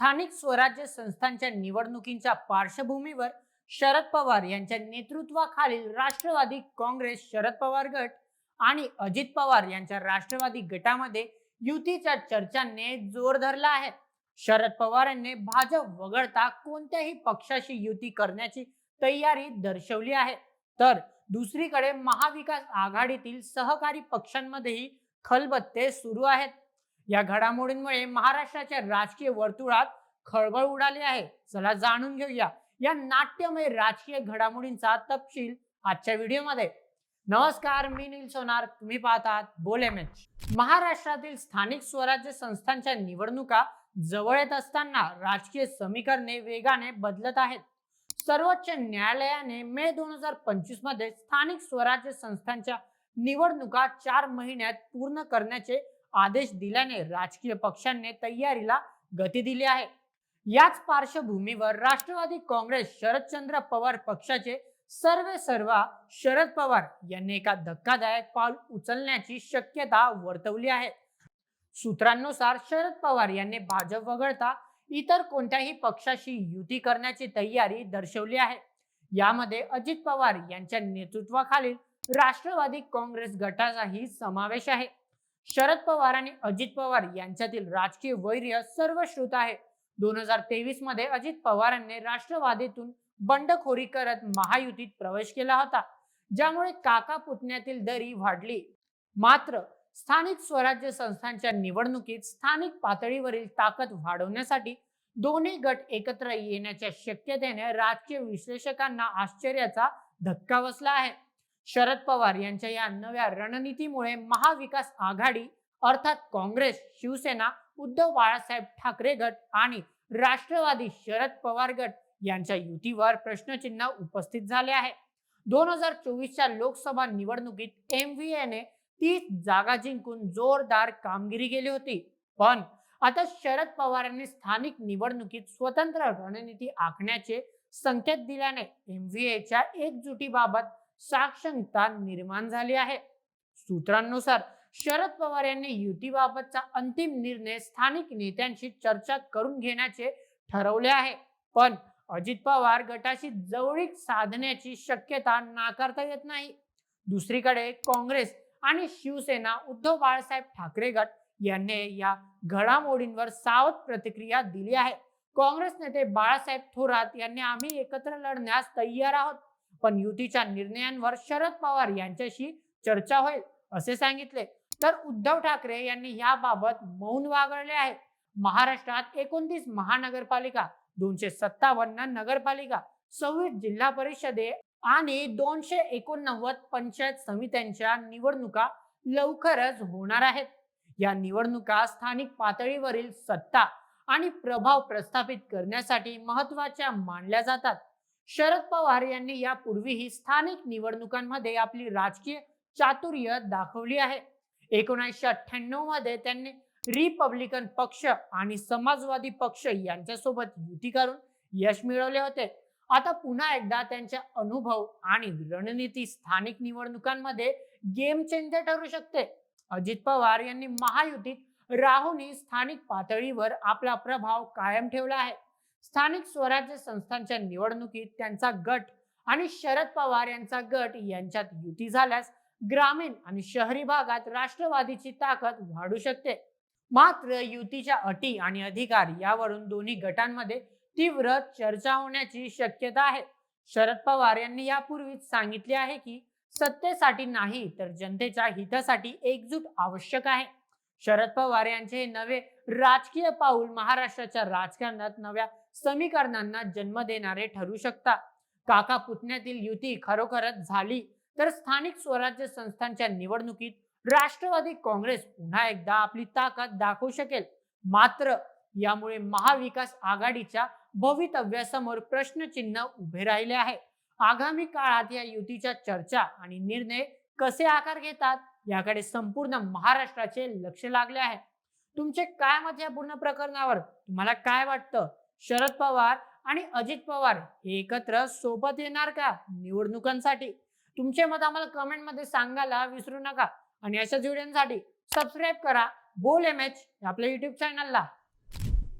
स्थानिक स्वराज्य संस्थांच्या निवडणुकींच्या पार्श्वभूमीवर शरद पवार यांच्या नेतृत्वाखालील राष्ट्रवादी काँग्रेस शरद पवार गट आणि अजित पवार यांच्या राष्ट्रवादी गटामध्ये युतीच्या चर्चांनी जोर धरला आहे. शरद पवारांनी भाजप वगळता कोणत्याही पक्षाशी युती करण्याची तयारी दर्शवली आहे. तर दुसरीकडे महाविकास आघाडीतील सहकारी पक्षांमध्येही खलबत्ते सुरू आहेत. या घडामोडींमुळे महाराष्ट्राच्या राजकीय वर्तुळात खळबळ उडाली आहे. चला जाणून घेऊया. या नाट्यमय राजकीय घडामोडींचा तपशील आजच्या व्हिडिओमध्ये. नमस्कार मी नील सोनार. तुम्ही पाहतात बोले मॅच महाराष्ट्रातील स्थानिक स्वराज्य संस्थांच्या निवडणुका जवळ येत असताना राजकीय समीकरणे वेगाने बदलत आहेत. सर्वोच्च न्यायालयाने मे दोन हजार पंचवीसमध्ये स्थानिक स्वराज्य संस्थांच्या निवडणुका चार महिन्यात पूर्ण करण्याचे आदेश दिल्याने राजकीय पक्षांनी तयारीला गती दिली आहे. याच पार्श्वभूमीवर राष्ट्रवादी काँग्रेस शरदचंद्र पवार पक्षाचे सर्वे सर्वा शरद पवार यांनी एका धक्कादायक पाऊल उचलण्याची शक्यता वर्तवली आहे. सूत्रांनुसार शरद पवार यांनी भाजप वगळता इतर कोणत्याही पक्षाशी युती करण्याची तयारी दर्शवली आहे. यामध्ये अजित पवार यांच्या नेतृत्वाखालील राष्ट्रवादी काँग्रेस गटाचाही समावेश आहे. शरद पवार आणि अजित पवार यांच्यातील राजकीय वैर्य सर्वश्रुत आहे. दोन हजार तेवीसमध्ये अजित पवारांनी राष्ट्रवादीतून बंडखोरी करत महायुतीत प्रवेश केला होता ज्यामुळे काका पुतण्यातील दरी वाढली. मात्र स्थानिक स्वराज्य संस्थांच्या निवडणुकीत स्थानिक पातळीवरील ताकद वाढवण्यासाठी दोन्ही गट एकत्र येण्याच्या शक्यतेने राजकीय विश्लेषकांना आश्चर्याचा धक्का बसला आहे. शरद पवार यांच्या या नव्या रणनीतीमुळे महाविकास आघाडी अर्थात काँग्रेस शिवसेना उद्धव बाळासाहेब ठाकरे गट आणि राष्ट्रवादी शरद पवार गट यांच्या युतीवर प्रश्नचिन्ह उपस्थित झाले आहे. दोन हजार चोवीसच्या लोकसभा निवडणुकीत एम व्ही एने तीस जागा जिंकून जोरदार कामगिरी केली होती. पण आता शरद पवारांनी स्थानिक निवडणुकीत स्वतंत्र रणनीती आखण्याचे संकेत दिल्याने एम व्ही एच्या एकजुटीबाबत साक्षरता निर्माण झाली आहे. सूत्रांनुसार शरद पवार यांनी युतीबाबतचा अंतिम निर्णय स्थानिक नेत्यांशी चर्चा करून घेण्याचे ठरवले आहे. पण अजित पवार गटाशी जवळीक साधण्याची शक्यता नाकारता येत नाही. दुसरीकडे काँग्रेस आणि शिवसेना उद्धव बाळासाहेब ठाकरे गट यांनी या घडामोडींवर सावध प्रतिक्रिया दिली आहे. काँग्रेस नेते बाळासाहेब थोरात यांनी आम्ही एकत्र लढण्यास तयार आहोत. पण युतीच्या निर्णयांवर शरद पवार यांच्याशी चर्चा होईल असे सांगितले. तर उद्धव ठाकरे यांनी याबाबत मौन वागळले आहे. महाराष्ट्रात एकोणतीस महानगरपालिका दोनशे सत्तावन्न नगरपालिका सव्वीस जिल्हा परिषदे आणि दोनशे एकोणनव्वद पंचायत समित्यांच्या निवडणुका लवकरच होणार आहेत. या निवडणुका स्थानिक पातळीवरील सत्ता आणि प्रभाव प्रस्थापित करण्यासाठी महत्त्वाच्या मानल्या जातात. शरद पवार यांनी यापूर्वीही स्थानिक निवडणुकांमध्ये आपली राजकीय चातुर्य दाखवली आहे. एकोणीसशे अठ्ठ्याण्णवमध्ये त्यांनी रिपब्लिकन पक्ष आणि समाजवादी पक्ष यांच्यासोबत युती करून यश मिळवले होते. आता पुन्हा एकदा त्यांच्या अनुभव आणि रणनीती स्थानिक निवडणुकांमध्ये गेम चेंजर ठरू शकते. अजित पवार यांनी महायुतीत राहुनी स्थानिक पातळीवर आपला प्रभाव कायम ठेवला आहे. स्थानिक स्वराज्य संस्थांच्या निवडणुकीत त्यांचा गट आणि शरद पवार यांचा गट यांच्यात युती झाल्यास ग्रामीण आणि शहरी भागात राष्ट्रवादीची ताकद वाढू शकते. मात्र युतीच्या अटी आणि अधिकार यावरून दोन्ही गटांमध्ये तीव्र चर्चा होण्याची शक्यता आहे. शरद पवार यांनी यापूर्वीच सांगितले आहे की सत्तेसाठी नाही तर जनतेच्या हितासाठी एकजूट आवश्यक आहे. शरद पवार यांचे हे नवे राजकीय पाऊल महाराष्ट्राच्या राजकारणात नव्या समीकरणांना जन्म देणारे ठरू शकतात. काका पुतण्यातील युती खरोखरच झाली तर स्थानिक स्वराज्य संस्थांच्या निवडणुकीत राष्ट्रवादी काँग्रेस पुन्हा एकदा आपली ताकद दाखवू शकेल. मात्र यामुळे महाविकास आघाडीच्या भवितव्यासमोर प्रश्नचिन्ह उभे राहिले आहे. आगामी काळात या युतीच्या चर्चा आणि निर्णय कसे आकार घेतात? याकडे संपूर्ण महाराष्ट्राचे लक्ष लागले आहे. तुमचे काय मत या पूर्ण प्रकरणावर? तुम्हाला काय वाटतं? शरद पवार आणि अजित पवार हे एकत्र सोबत येणार का निवडणुकांसाठी? तुमचे मत आम्हाला कमेंटमध्ये सांगायला विसरू नका. आणि अशाच व्हिडिओसाठी सबस्क्राईब करा. बोल एम एच आपल्या युट्यूब चॅनलला